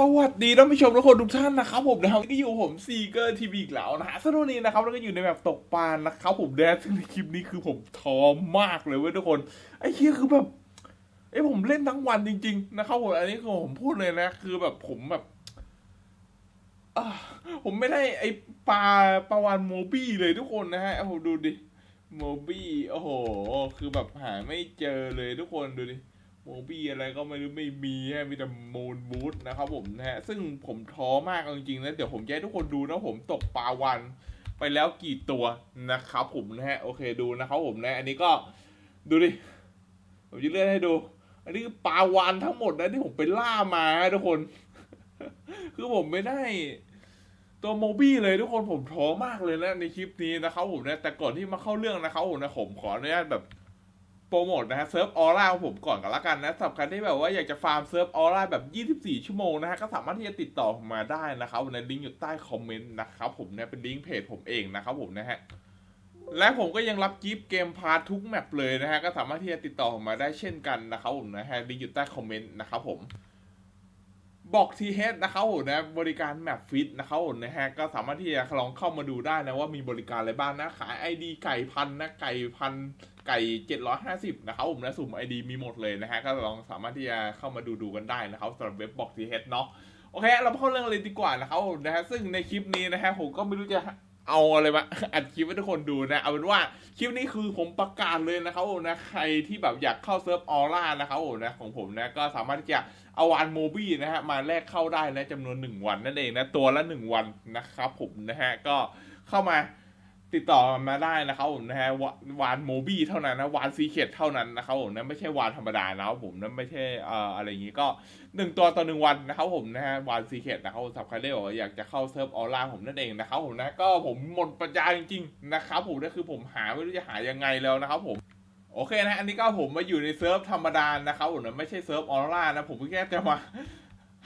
สวัสดีท่านผู้ชมทุกคนทุกท่านนะครับผมนะครับที่อยู่ผมซีเกอร์ทีวีอีกแล้วนะฮะสนุนี้นะครับแล้วก็อยู่ในแบบตกปลานะครับผมแดนซึ่งในคลิปนี้คือผมท้อมากเลยเว้ยทุกคนไอ้เคียคือแบบไอ้ผมเล่นทั้งวันจริง ๆ นะครับผมอันนี้คือผมพูดเลยนะ คือแบบผมแบบอ่าผมไม่ได้ไอ้ปลาปลาวานโมบี้เลยทุกคนนะฮะโอ้โหดูดิโมบี้โอ้โห คือแบบหาไม่เจอเลยทุกคนดูดิ โมบี้อะไรก็ไม่รู้ไม่มีฮะมีแต่มูนบูธนะครับผมนะฮะซึ่งผมท้อมากจริงๆนะเดี๋ยวผมจะให้ทุกคนดูนะผมตกปลาวันไปแล้วกี่ตัวนะครับผมนะฮะโอเคดูนะครับผมนะ อันนี้ก็ดูดิผมจะเลื่อนให้ดู อันนี้คือปลาวานทั้งหมดนะที่ผมไปล่ามาฮะทุกคน คือผมไม่ได้ตัวโมบี้เลยทุกคนผมท้อมากเลยนะในคลิปนี้นะครับผมนะแต่ก่อนที่มาเข้าเรื่องนะครับผมนะผมขออนุญาตแบบ โปรโมทนะฮะเซิร์ฟออร่าของผมก่อนกันละกันนะสำหรับใครที่แบบว่าอยากจะฟาร์มเซิร์ฟออร่าแบบ 24 ชั่วโมงนะฮะก็สามารถที่จะติดต่อผมมาได้นะครับในลิงก์อยู่ใต้คอมเมนต์นะครับผมเนี่ยเป็นลิงก์เพจผมเองนะครับผมนะฮะและผมก็ยังรับกิฟต์เกมพาร์ททุกแมปเลยนะฮะก็สามารถที่จะติดต่อผมมาได้เช่นกันนะครับผมนะฮะลิงก์อยู่ใต้คอมเมนต์นะครับผม บอกทีเฮดนะครับผมนะบริการแมปฟิตนะครับผมนะฮะก็สามารถที่จะลองเข้ามาดูได้นะว่ามีบริการอะไรบ้างนะขายไอดีไก่พันนะไก่พันไก่750นะครับผมนะสุ่ม ID มีหมดเลยนะฮะก็ลองสามารถที่จะเข้ามาดูดูกันได้นะครับสำหรับเว็บบอกทีเฮดเนาะโอเค เรามาเข้าเรื่องเลยดีกว่านะครับผมนะฮะซึ่งในคลิปนี้นะฮะผมก็ไม่รู้จะ เอาอะไรมาอัดคลิปให้ทุกคนดูนะ เอาเป็นว่าคลิปนี้คือผมประกาศเลยนะครับผมนะใครที่แบบอยากเข้าเซิร์ฟออร่านะครับผมนะของผมนะก็สามารถที่จะเอาวันโมบี้นะฮะมาแลกเข้าได้นะจำนวนหนึ่งวันนั่นเองนะตัวละหนึ่งวันนะครับผมนะฮะก็เข้ามา ติดต่อมาได้นะครับผมนะฮะววานโมบี้เท่านั้นนะวานซีเคทเท่านั้นนะครับผมนะไม่ใช่วานธรรมดานะครับผมนะไม่ใช่เอ่ออะไรอย่างงี้ก็หนึ่งตัวต่อหนึ่งวันนะครับผมนะฮะวานซีเคทนะครับผมสับใครที่บอกอยากจะเข้าเซิร์ฟออนไลน์ผมนั่นเองนะครับผมนะก็ผมหมดปัญญาจริงๆนะครับผมนั่นคือผมหาไม่รู้จะหายังไงแล้วนะครับผมโอเคนะอันนี้ก็ผมมาอยู่ในเซิร์ฟธรรมดานะครับผมนะไม่ใช่เซิร์ฟออนไลน์นะผมแค่จะมา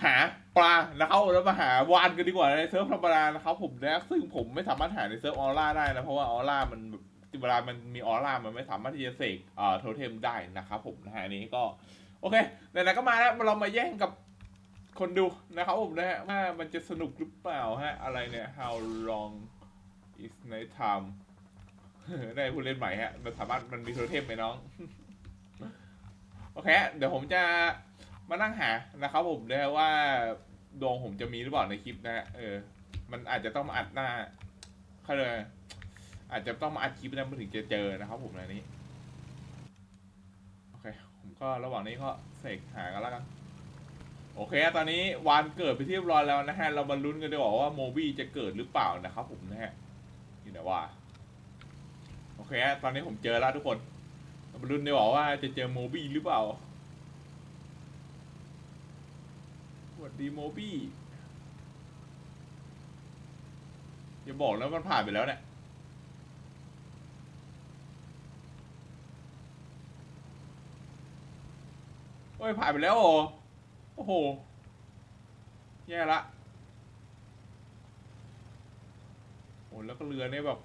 หาปลานะครับแล้วมาหาวานกันดีกว่าในเซิร์ฟธรรมดานะครับผมนะซึ่งผมไม่สามารถหาในเซิร์ฟออนไลน์ได้นะเพราะว่าออนไลน์มันแบบเวลามันมีออนไลน์มันไม่สามารถที่จะเสกเอ่อโทเทมได้นะครับผมนะฮะนนี้ก็ โอเคไหนๆก็มาแล้วเรามาแย่งกับคนดูนะครับผมนะฮะว่ามันจะสนุกหรือเปล่าฮะ อะไรเนี่ย how long is night time ได้ผู้เล่นใหม่ฮะ มันสามารถมันมีโทเทมไหมน้อง โอเค เดี๋ยวผมจะ มานั่งหานะครับผมนะว่าดวงผมจะมีหรือเปล่าในคลิปนะฮะเออ มันอาจจะต้องมาอัดหน้าเขาเลยอาจจะต้องมาอัดคลิปนะมันถึงจะเจอนะครับผมในนี้โอเค ผมก็ระหว่างนี้ก็เสกหากันแล้วกันโอเค ตอนนี้วานเกิดไปที่เรียบร้อยแล้วนะฮะ เรามาลุ้นกันดีกว่าว่าโมบี้จะเกิดหรือเปล่านะครับผมนะฮะนี่นะว่า โอเค ตอนนี้ผมเจอแล้วทุกคนเรามาลุ้นดีกว่าว่าจะเจอโมบี้หรือเปล่าส วัสดีโมบี้อย่าบอกแล้วมันผ่านไปแล้วเนี่ยโอ้ยผ่านไปแล้วเหรอโอ้โห แย่ละโอ้แล้วก็เรือเนี่ยแบบ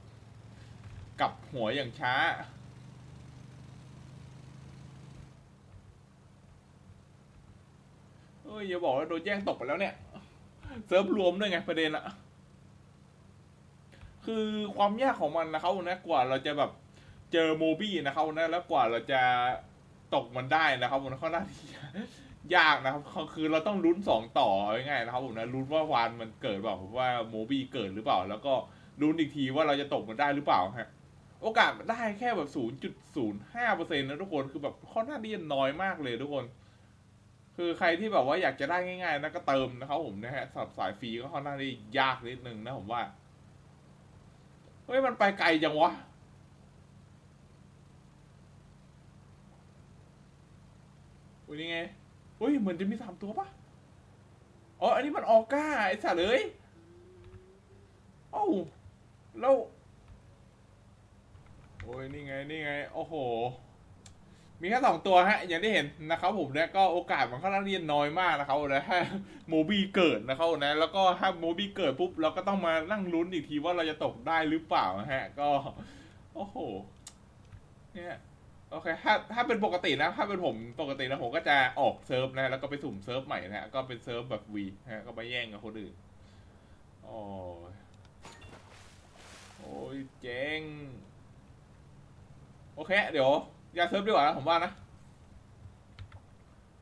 กลับหัวอย่างช้า อ้ยอย่าบอกว่าโดนแย่งตกไปแล้วเนี่ย เซิร์ฟรวมด้วยไงประเด็นอะคือความยากของมันนะครับนะกว่าเราจะแบบเจอโมบี้นะครับนะแล้วกว่าเราจะตกมันได้นะครับมันค่อนข้าที่ยากนะครับคือเราต้องลุ้นสองต่อง่ายๆนะครับผมนะลุ้นว่าวานมันเกิดเปล่าผมว่าโมบี้เกิดหรือเปล่า แล้วก็ลุ้นอีกทีว่าเราจะตกมันได้หรือเปล่าฮะโอกาสได้แค่แบบ 0.05เปอร์เซ็นต์นะทุกคน คือแบบค่อหน้าที่น้อยมากเลยทุกคน คือใครที่แบบว่าอยากจะได้ง่ายๆนะก็เติมนะครับผมนะฮะสำหรับสายฟรีก็ค่อนข้างที่ยากนิดนึงนะผมว่า เฮ้ย มันไปไกลจังวะ อุ้ยนี่ไงอุ้ย เหมือนจะมีสามตัวปะอ๋อ อันนี้มันออก้า ไอ้สัตว์เลยเอ้าแล้ว โอ้ย นี่ไง นี่ไง โอ้โห มีแค่สองตัวฮะ อย่างที่เห็นนะครับผมเนี่ยก็โอกาสมันค่อนข้างเรียนน้อยมากนะครับนะถ้าโมบี้เกิดนะครับนะแล้วก็ถ้าโมบี้เกิดปุ๊บเราก็ต้องมานั่งลุ้นอีกทีว่าเราจะตกได้หรือเปล่าฮะ ก็โอ้โหเนี่ยโอเคถ้าถ้าเป็นปกตินะ ถ้าเป็นผมปกตินะผมก็จะออกเซิร์ฟนะแล้วก็ไปสุ่มเซิร์ฟใหม่นะฮะก็เป็นเซิร์ฟแบบวีนะฮะก็ไปแย่งกับคนอื่นโอ้ยโอ้ยเจ๋งโอเค เดี๋ยว ย่าเซิร์ฟดีกว่านะผมว่านะ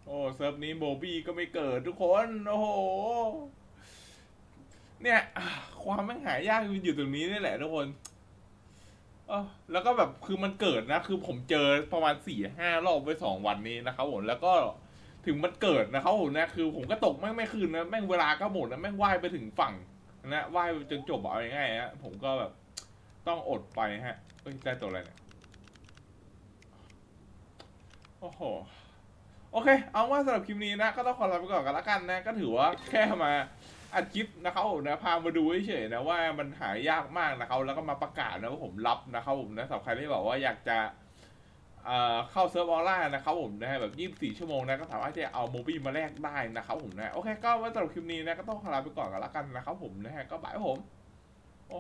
โอ้เซิร์ฟนี้โมบี้ก็ไม่เกิดทุกคน โอ้โห เนี่ย ความแม่งหายากมันอยู่ตรงนี้นี่แหละทุกคนแล้วก็แบบคือมันเกิดนะ คือผมเจอประมาณสี่ห้ารอบไว้สองวันนี้นะครับผมแล้วก็ถึงมันเกิดนะครับผมนะคือผมก็ตกแม่งไม่คืนนะแม่งเวลาก็หมดนะแม่งว่ายไปถึงฝั่งนะว่ายจนจบเอาง่ายๆฮะผมก็แบบต้องอดไปฮะเอ้ยได้ตัวอะไรเนี่ย โอ้โห โอเค เอาว่าสำหรับคลิปนี้นะ ก็ต้องขอลาไปก่อนกันละกันนะ ก็ถือว่าแค่มาอัดคลิปนะครับผมนะพามาดูเฉยๆนะว่ามันหายากมากนะครับแล้วก็มาประกาศนะว่าผมรับนะครับผมนะสำหรับใครที่บอกว่าอยากจะเข้าเซิร์ฟออนไลน์นะครับผมนะแบบ 24 ชั่วโมงนะก็สามารถที่จะเอาโมบี้มาแลกได้นะครับผมนะโอเค ก็ไว้สำหรับคลิปนี้นะก็ต้องขอลาไปก่อนกันละกันนะครับผมนะฮะก็บายผมโอ้